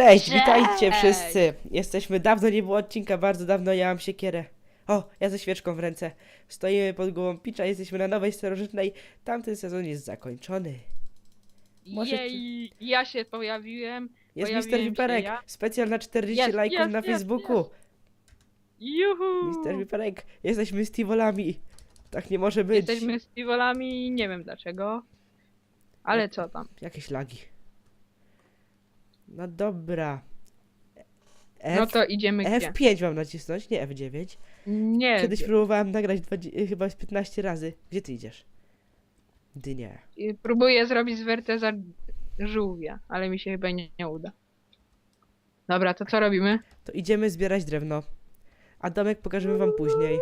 Cześć, witajcie Cześć! wszyscy. Jesteśmy, dawno nie było odcinka, bardzo dawno, ja mam siekierę. O, ja ze świeczką w ręce. Stoimy pod głową Picza, jesteśmy na nowej starożytnej. Tamten sezon jest zakończony. Może Jej, ja się pojawiłem. Jest Pojawiłem Mister się Wiperek, ja. specjal na 40 Jest, lajków jest, na jest, Facebooku. Juhu! Mister Wiperek, jesteśmy Stevolami. Tak nie może być. Jesteśmy z piwolami, nie wiem dlaczego. Ale co tam? Jakieś lagi. No dobra. F... No to idziemy gdzie? F5 mam nacisnąć, nie F9. Nie, Kiedyś próbowałem nagrać 20, chyba z 15 razy. Gdzie ty idziesz? Dynie. y, próbuję zrobić z Werteza żółwia, ale mi się chyba nie, nie uda. Dobra, to co robimy? To idziemy zbierać drewno. A domek pokażemy wam później.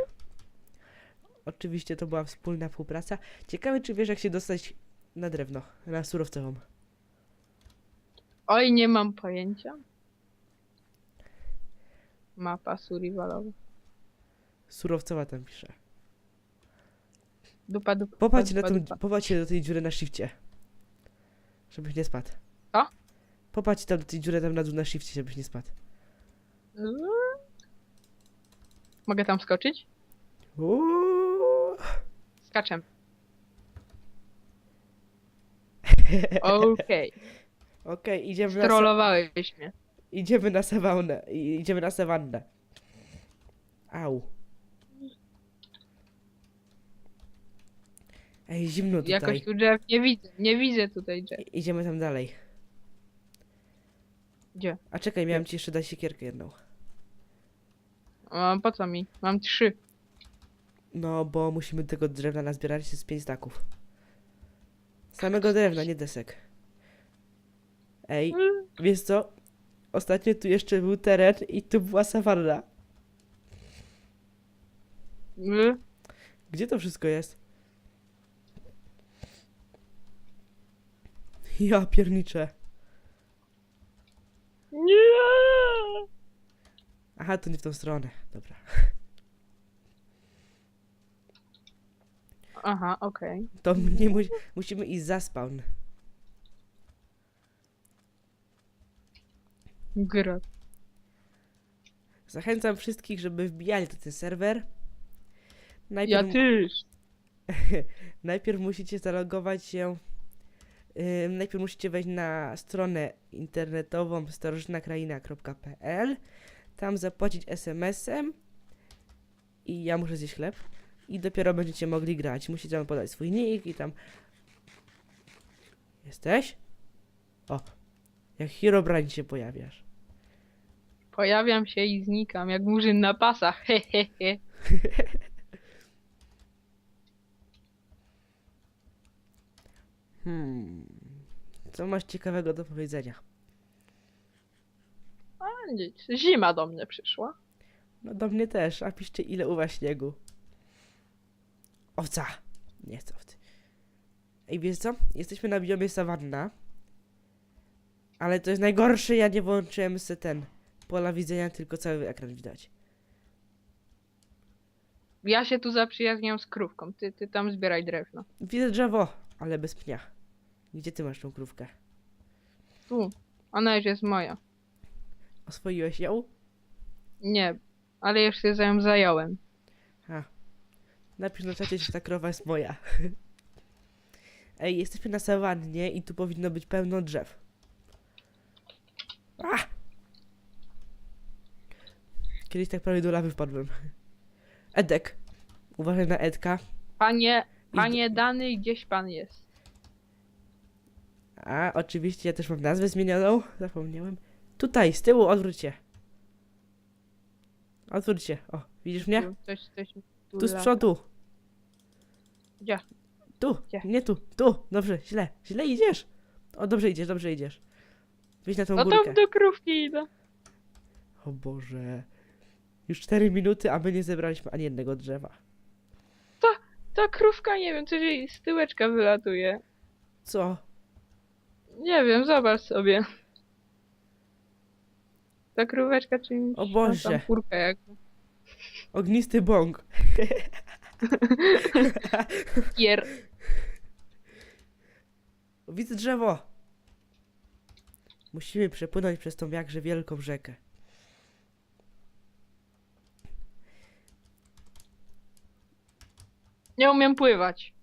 Oczywiście to była wspólna współpraca. Ciekawe, czy wiesz, jak się dostać na drewno, na surowcową. Oj, nie mam pojęcia. Mapa survivalowa. Surowcowa tam pisze. Dupa, dupa, Popatrz, na dupa, tą, dupa. popatrz do tej dziury na shifcie. Żebyś nie spadł. Co? Popatrz tam do tej dziury tam na dół na shifcie, żebyś nie spadł. Mogę tam skoczyć? Uuuu. Skaczem. Okej, Okej, idziemy na, sa- mnie. idziemy na sawannę. i- Idziemy na sawannę. Au. Ej, zimno tutaj. Jakoś tu drzew nie widzę, nie widzę tutaj drzew. I- Idziemy tam dalej. Gdzie? A czekaj, miałem ci jeszcze dać siekierkę jedną. A po co mi? Mam trzy. No, bo musimy tego drewna nazbierać z pięć staków. Samego drewna, nie desek. Ej, wiesz co? Ostatnio tu jeszcze był teren i tu była sawanna. Y, Gdzie to wszystko jest? Ja pierniczę. Nie! Aha, to nie w tą stronę. Dobra. Aha, okej. To nie mu musimy iść za spawn. Gra. Zachęcam wszystkich, żeby wbijali ten serwer. Ja Najpierw, też. najpierw musicie zalogować się. Ym, najpierw musicie wejść na stronę internetową starożytnakraina.pl. Tam zapłacić SMS-em. I ja muszę zjeść chleb. I dopiero będziecie mogli grać. Musicie tam podać swój nick i tam. Jesteś? O. Jak Herobrine się pojawiasz. Pojawiam się i znikam, jak murzyn na pasach. Hehehe. Hmm. Co masz ciekawego do powiedzenia? A nic, zima do mnie przyszła. No do mnie też, a piszcie ile u was śniegu. Owca! Nie chcę owcy. Ej, wiesz co? Jesteśmy na biomie sawanna. Ale to jest najgorsze, ja nie włączyłem se ten pola widzenia, tylko cały ekran widać. Ja się tu zaprzyjaźniam z krówką. Ty, ty tam zbieraj drewno. Widzę drzewo, ale bez pnia. Gdzie ty masz tą krówkę? Tu. Ona już jest moja. Oswoiłeś ją? Nie, ale już się za ją zająłem. A. Napisz na czacie, że ta krowa jest moja. Ej, jesteśmy na sawannie i tu powinno być pełno drzew. Kiedyś tak prawie do lawy wpadłem. Edek. Uważaj na Edka. Panie, panie Dany, gdzieś pan jest. A, oczywiście ja też mam nazwę zmienioną. Zapomniałem. Tutaj, z tyłu, odwróć się. Odwróć się. O, widzisz mnie? Tu, Coś, coś tu, z lata. przodu. Gdzie? Tu, Gdzie? nie tu, tu. Dobrze, źle, źle idziesz. O, dobrze idziesz, dobrze idziesz. Wyjdź na tą No górkę. tam do krówki idę. O Boże. Już 4 minuty, a my nie zebraliśmy ani jednego drzewa. Ta krówka, nie wiem, coś jej z tyłeczka wylatuje. Co? Nie wiem, zobacz sobie. Ta króweczka czymś... O Boże. Tam kurkę jak... Ognisty bąk. Pier... Widzę drzewo. Musimy przepłynąć przez tą jakże wielką rzekę. Nie umiem pływać.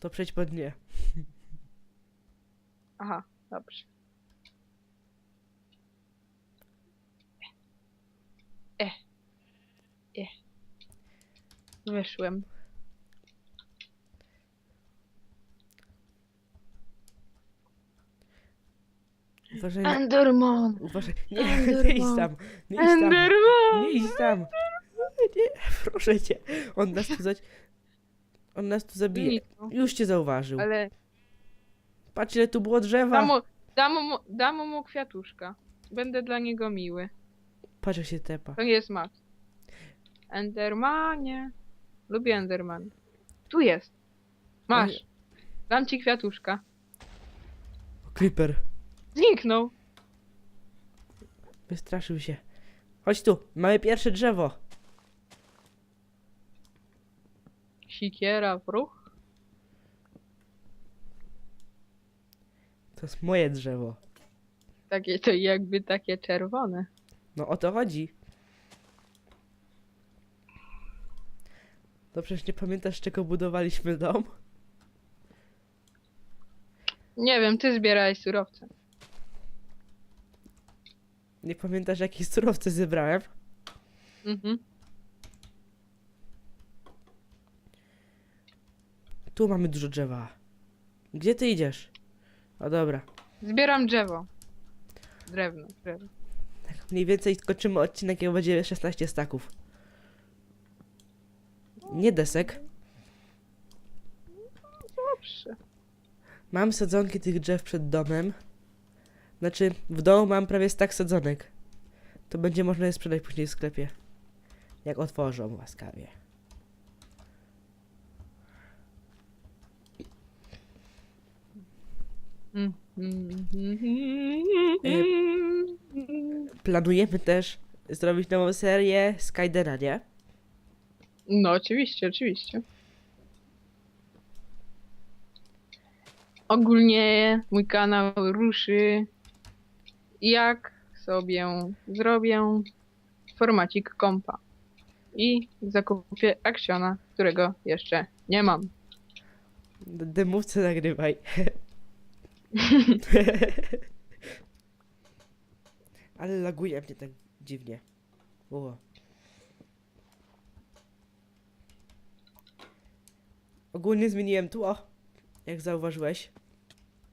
To przejdź pod nie. Aha, dobrze. E. E. Wyszłem. Uważaj, na... Enderman! Uważaj. Nie, nie idź tam. Nie idź tam. Enderman! Nie idź tam. Nie, proszę cię. On nas tu, za... On nas tu zabije. Już cię zauważył. Ale Patrz ile tu było drzewa. dam mu, dam, mu, dam mu kwiatuszka. Będę dla niego miły. Patrz jak się tepa. To nie jest Max. Endermanie. Lubię Enderman. Tu jest. Masz. Dam ci kwiatuszka. Creeper. Zniknął. Wystraszył się. Chodź tu. Mamy pierwsze drzewo. Sikiera w ruch. To jest moje drzewo. Takie to jakby takie czerwone. No o to chodzi. To przecież nie pamiętasz, czego budowaliśmy dom? Nie wiem, ty zbierałeś surowce. Nie pamiętasz, jakie surowce zebrałem? Mhm. Tu mamy dużo drzewa. Gdzie ty idziesz? O dobra. Zbieram drzewo. Drewno, drewno. Tak mniej więcej skończymy odcinek, jak będzie 16 staków. Nie desek. Dobrze. Mam sadzonki tych drzew przed domem. Znaczy, w domu mam prawie stak sadzonek. To będzie można je sprzedać później w sklepie. Jak otworzą łaskawie. Planujemy też zrobić nową serię Skydena, nie? No, oczywiście, oczywiście. Ogólnie mój kanał ruszy jak sobie zrobię formacik kompa. I zakupię akcjona, którego jeszcze nie mam. Dymówce nagrywaj. Ale laguje mnie tak dziwnie. O. Ogólnie zmieniłem tło, jak zauważyłeś.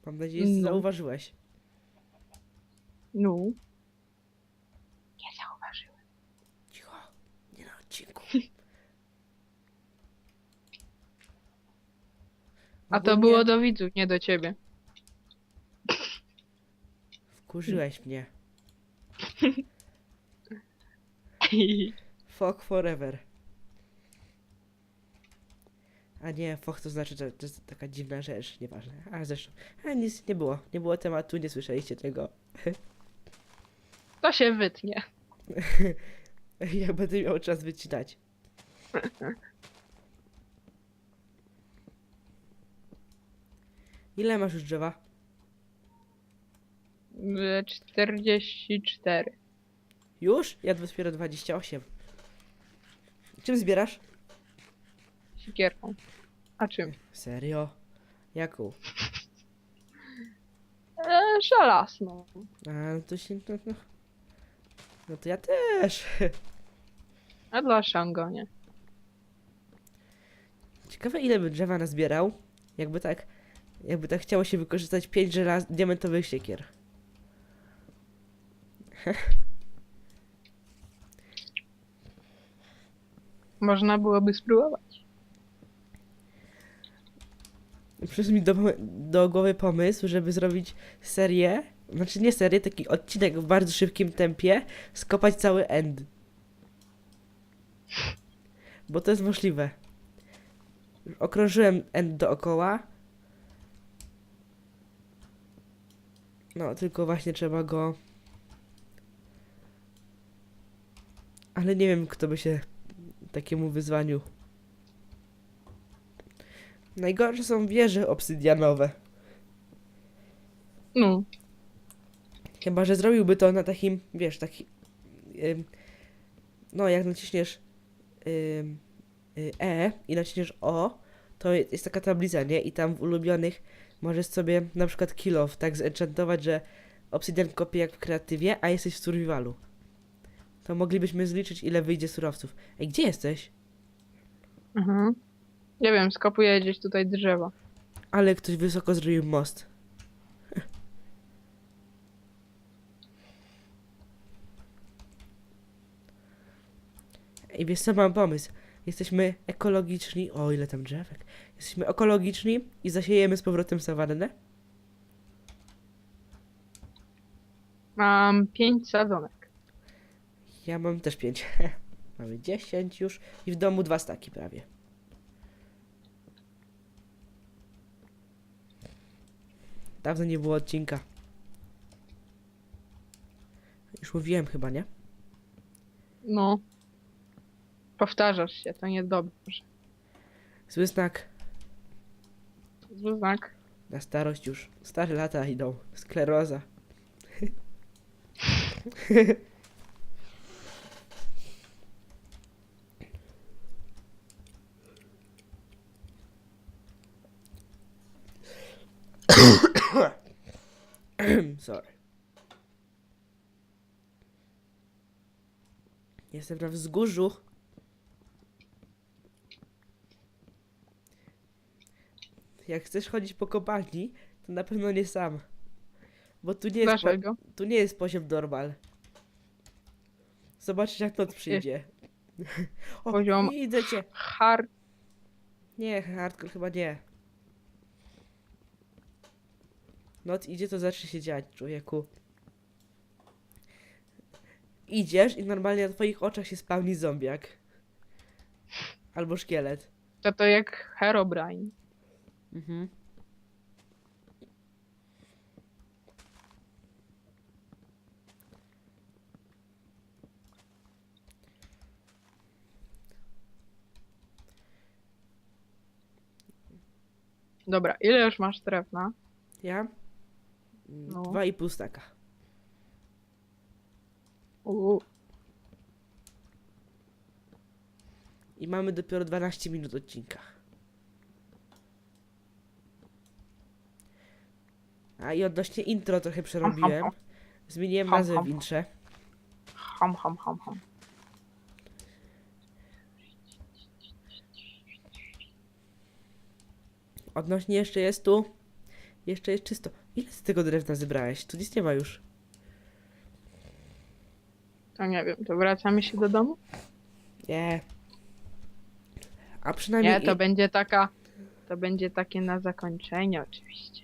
Mam nadzieję, że No. zauważyłeś. No. Nie zauważyłem. Cicho, nie na odcinku. A to Ogólnie było do widzów, nie do ciebie. Wkurzyłeś mnie. Fuck forever. A nie, fuck to znaczy, że to jest taka dziwna rzecz, nieważne. A zresztą, a nic nie było, nie było tematu, nie słyszeliście tego. To się wytnie. Ja będę miał czas wycinać. Ile masz już drzewa? Y, 44. Już? Ja dopiero 28. Czym zbierasz? Sikierką. A czym? Serio? Jaką? E, żelazną. A, no to się... No, no. no to ja też. A dla Shango nie. Ciekawe ile by drzewa nazbierał, jakby tak, jakby tak chciało się wykorzystać 5 żelaz diamentowych siekier. Można byłoby spróbować. Przyszedł mi do, do głowy pomysł, żeby zrobić serię, znaczy nie serię, taki odcinek w bardzo szybkim tempie, skopać cały end. Bo to jest możliwe. Okrążyłem end dookoła. No, tylko właśnie trzeba go... Ale nie wiem, kto by się takiemu wyzwaniu Najgorsze są wieże obsydianowe. No. Chyba, że zrobiłby to na takim, wiesz, taki. ym, no, jak naciśniesz ym, y, E i naciśniesz O, to jest taka tablica, nie? I tam w ulubionych możesz sobie na przykład kill off tak zenchantować, że Obsidian kopie jak w kreatywie, a jesteś w survivalu. To moglibyśmy zliczyć, ile wyjdzie surowców. Ej, gdzie jesteś? Mhm. Nie wiem, skopuję gdzieś tutaj drzewa. Ale ktoś wysoko zrobił most. I wiesz co, mam pomysł. Jesteśmy ekologiczni. O, ile tam drzewek. Jesteśmy ekologiczni i zasiejemy z powrotem sawannę. Mam pięć sadzonek. Ja mam też pięć. Mamy 10 już i w domu dwa staki prawie. Dawno nie było odcinka. Już mówiłem chyba, nie? No. Powtarzasz się, to niedobrze. Zły znak. Zły znak. Na starość już. Stare lata idą. Skleroza. Sorry. Jestem na wzgórzu. Jak chcesz chodzić po kopalni, to na pewno nie sam. Bo tu nie jest, po, tu nie jest poziom normal. Zobaczysz jak noc przyjdzie. o, Poziom- widzę cię. Hard. Nie, hardcore chyba nie. Noc idzie, to zacznie się dziać, człowieku. Idziesz i normalnie na twoich oczach się spełni zombiak. Albo szkielet. To to jak Herobrine. Mhm. Dobra, ile już masz drewna? Ja? No. Dwa i pół staka. Uuu. I mamy dopiero 12 minut odcinka. A i odnośnie intro trochę przerobiłem. Zmieniłem Ham, nazwę ham, w ham. intrze. Ham, ham, ham, ham. Odnośnie jeszcze jest tu. Jeszcze jest czysto. Ile z tego drewna zebrałeś? Tu nic nie ma już. To nie wiem, to wracamy się do domu? Nie. A przynajmniej. Nie, to będzie taka. To będzie takie na zakończenie oczywiście.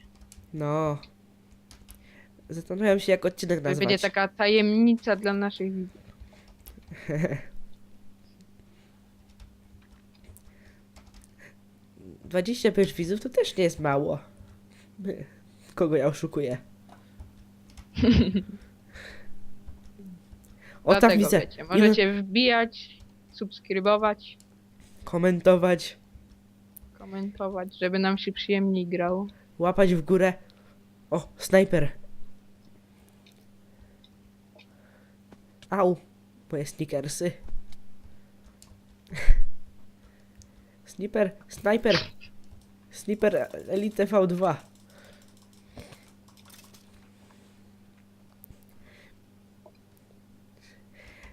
No. Zastanawiam się, jak odcinek To nazwać. będzie taka tajemnica dla naszych widzów. Dwadzieścia 25 widzów to też nie jest mało. Kogo ja oszukuję? o Dlatego widzę. wiecie, możecie wbijać, subskrybować, Komentować, komentować, żeby nam się przyjemniej grało. łapać w górę. O, snajper. Au, moje sneakersy. Sniper, snajper. Sniper Elite V2.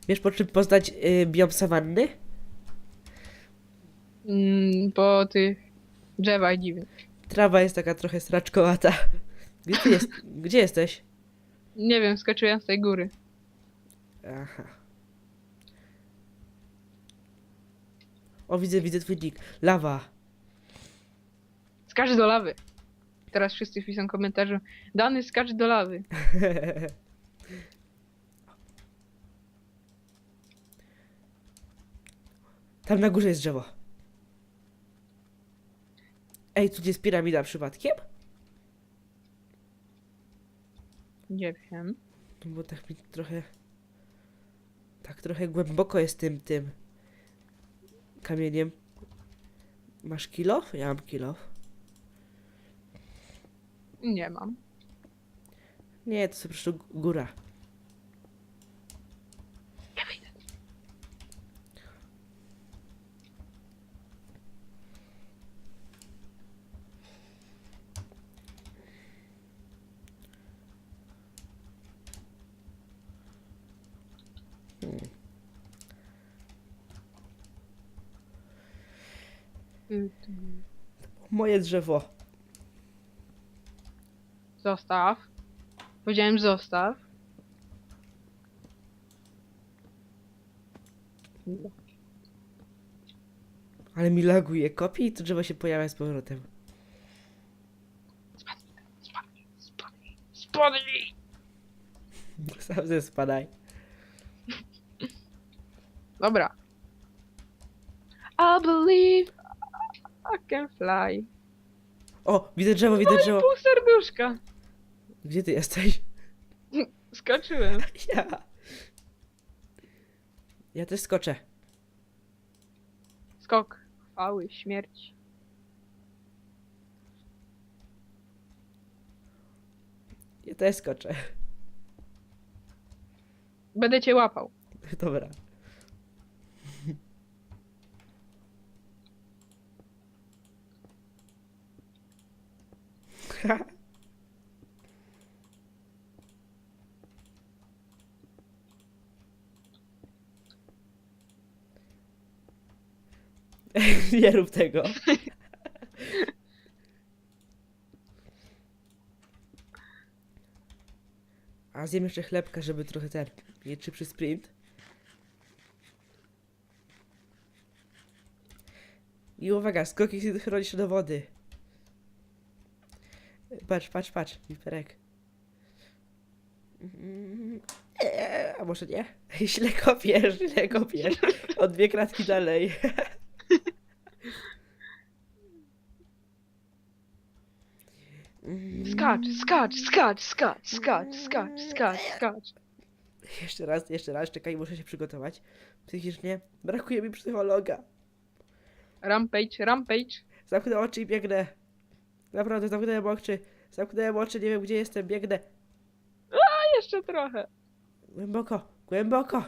Wiesz po czym poznać y, biom sawanny? Mm, po tych drzewach dziwnych. Trawa jest taka trochę straczkowata. Gdzie ty jest? Gdzie jesteś? Nie wiem, skoczyłem z tej góry. Aha. O, widzę, widzę twój nick. Lawa. Skacz do lawy. Teraz wszyscy piszą komentarze. Dany skacz do lawy. Tam na górze jest drzewo. Ej, tu jest piramida przypadkiem? Nie wiem. No Bo tak mi trochę... Tak trochę głęboko jest tym, tym... Kamieniem. Masz kilof? Ja mam kilof. Nie mam. Nie, to jest po prostu góra. Ja wyjdę. Tu, tu. Moje drzewo. Zostaw. Powiedziałem zostaw. Ale mi laguje. Kopię i to drzewo się pojawia z powrotem. Spadnij, spadnij, spadnij, spadnij! Sam ze spadaj. Dobra. I believe I can fly. O, widzę drzewo, widzę drzewo. Pół serduszka. Gdzie ty jesteś? Skoczyłem. Ja. Ja też skoczę. Skok. Chwały, śmierć. Ja też skoczę. Będę cię łapał. Dobra. Nie rób tego. A zjem jeszcze chlebka, żeby trochę ten mieć szybszy sprint. I uwaga, skoki synchroniczne do wody. Patrz, patrz, patrz, Wiperek. Mm, eee, A może nie? Źle kopiesz, źle kopiesz. O dwie kratki dalej. Skacz, skacz, skacz, skacz, skacz, skacz, skacz, skacz. Jeszcze raz, jeszcze raz, czekaj, muszę się przygotować. Psychicznie brakuje mi psychologa. Rampage, rampage. Zamknę oczy i biegnę. Naprawdę, zamknąłem oczy. Zamknąłem oczy, nie wiem gdzie jestem, biegnę. A jeszcze trochę. Głęboko, głęboko,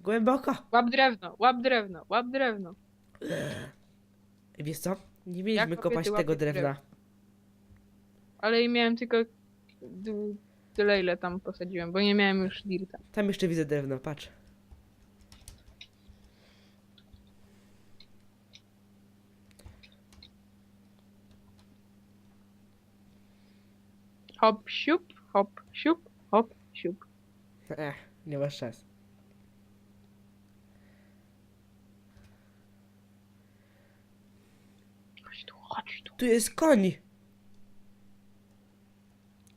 głęboko. Łap drewno, łap drewno, łap drewno. Wiesz co? Nie mieliśmy kobiety kopać tego drewna. Ale i miałem tylko d- tyle, ile tam posadziłem, bo nie miałem już dirta. Tam jeszcze widzę drewno, patrz. Hop, siup, hop, siup, hop, siup. Ech, nie masz szans. Chodź tu, chodź tu. Tu jest koń! Ja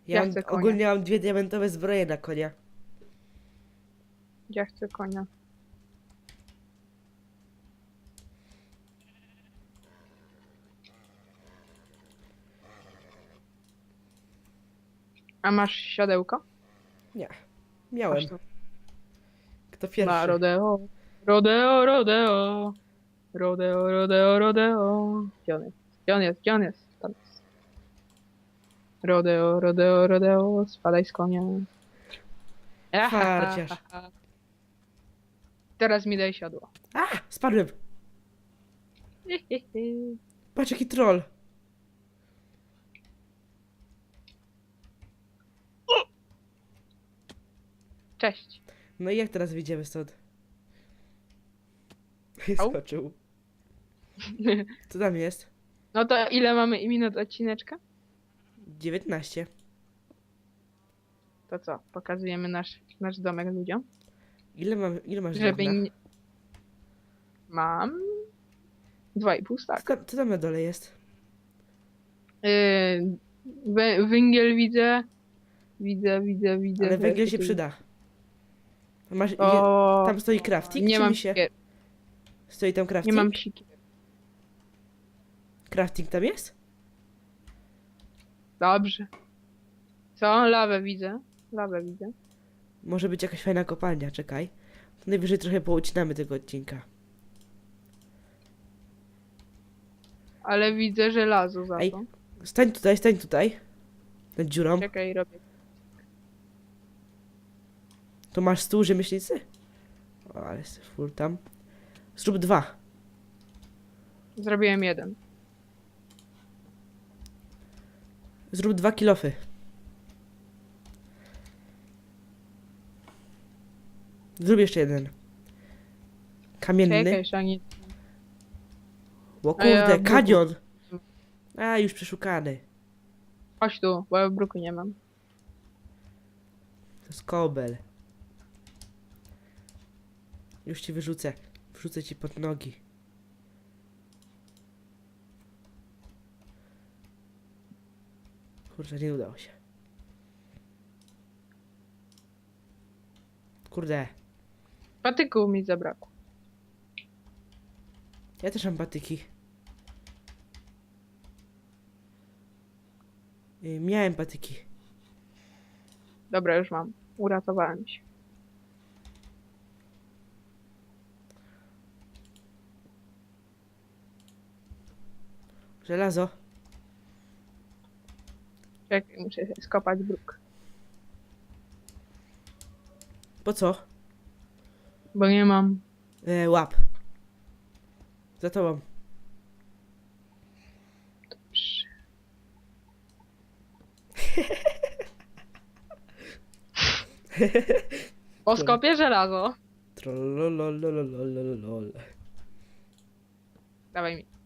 Ja mam, chcę konia. ogólnie mam dwie diamentowe zbroje na konia. Ja chcę konia. A masz siodełko? Miałem. Masz to. Kto pierwszy? rodeo. Rodeo, rodeo. Rodeo, rodeo, rodeo. Gdzie on jest? Gdzie on jest? Gdzie on jest? Tam jest. Rodeo, rodeo, rodeo. Spadaj z konia. Farciarz. Teraz mi daj siodło. A! Spadłem! Patrz jaki troll! Cześć. No i jak teraz wyjdziemy stąd? Au. Skoczył. Co tam jest? No to ile mamy minut odcineczka? 19. To co? Pokazujemy nasz, nasz domek ludziom? Ile, mam, ile masz Żeby drewna? nie... Mam... Dwa i pół Co, tak. tam, co tam na dole jest? Yy, wę- węgiel widzę. Widzę, widzę, widzę. Ale węgiel się przyda. Masz, je, O, tam stoi crafting, nie czy mam mi się... Stoi tam Nie crafting? mam sikier. Crafting tam jest? Dobrze. Co? Lawę widzę. Lawę widzę. Może być jakaś fajna kopalnia, czekaj. Najwyżej trochę poucinamy tego odcinka. Ale widzę żelazo za Ej. to. Stań tutaj, stań tutaj. Nad dziurą. Czekaj, robię. To masz stół rzemieślnicy? O, ale jest full tam. Zrób dwa. Zrobiłem jeden. Zrób dwa kilofy. Zrób jeszcze jeden. Kamienny. Czekaj, jeszcze ani... O A ja kurde, bruku. kanion! A, już przeszukany. Chodź tu, bo ja bruku nie mam. To jest kobel. Już ci wyrzucę. Wrzucę ci pod nogi. Kurczę, nie udało się. Kurde, Patyków mi zabrakło. ja też mam patyki. Y, Miałem patyki. Dobra, już mam. Uratowałem się. Żelazo. Czekaj, muszę się skopać bruk. Po co? Bo nie mam. E, łap. Za tobą. O skopie żelazo. Trollolololololol. Dawaj mi.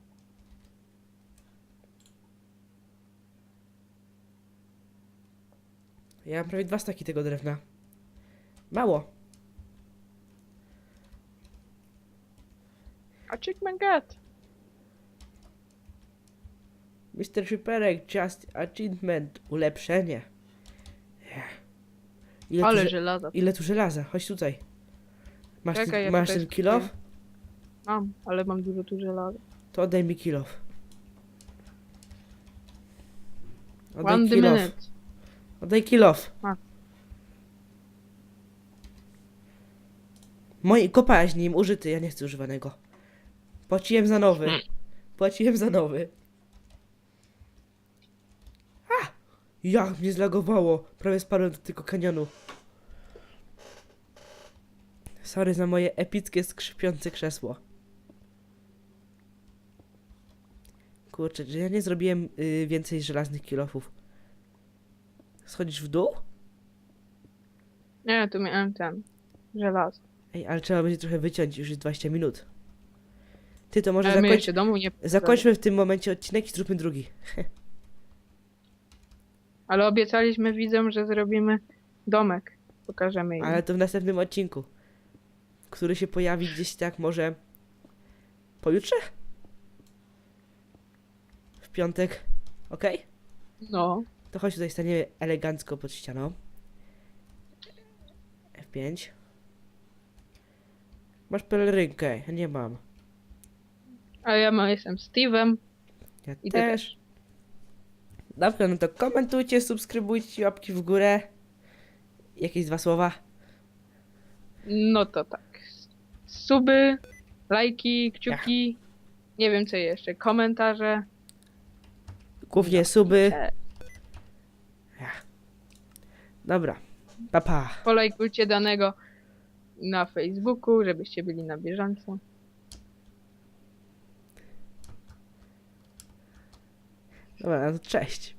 Ja mam prawie dwa staki tego drewna. Mało. Achievement get. Mr. Shipperek, just achievement. Ulepszenie. Yeah. Ile, Ale tu, że- żelazo. ile tu żelaza? Chodź tutaj. Masz, Czekaj, ten, masz tutaj ten kilof? Mam, ale mam dużo tu żelaza. To oddaj mi kilof. One the minute. Oddaj kilof. A. Moi kopałeś nim, użyty, ja nie chcę używanego. Płaciłem za nowy. Płaciłem za nowy. A! Jak mnie zlagowało. Prawie spadłem do tego kanionu. Sorry za moje epickie, skrzypiące krzesło. Kurczę, czy ja nie zrobiłem y, więcej żelaznych kilofów? Schodzisz w dół? Nie, tu miałem ten. Żelazo. Ej, ale trzeba będzie trochę wyciąć, już jest 20 minut. Ty, to może Ale my zakończ... jeszcze domu nie zakończmy w tym momencie odcinek i zróbmy drugi. Ale obiecaliśmy widzom, że zrobimy domek. Pokażemy im. Ale to w następnym odcinku. Który się pojawi gdzieś tak może... Pojutrze? W piątek. Okej? No. To chodź tutaj staniemy elegancko pod ścianą. F5. Masz pelerynkę, ja nie mam. A ja ma, jestem Steve'em. Ja I ty też. Dobra, no to komentujcie, subskrybujcie, łapki w górę. Jakieś dwa słowa? No to tak. Suby, lajki, kciuki. Nie wiem co jeszcze. Komentarze. Głównie suby. Dobra. Pa, pa. Polajkujcie danego na Facebooku, żebyście byli na bieżąco. Dobra, no to cześć.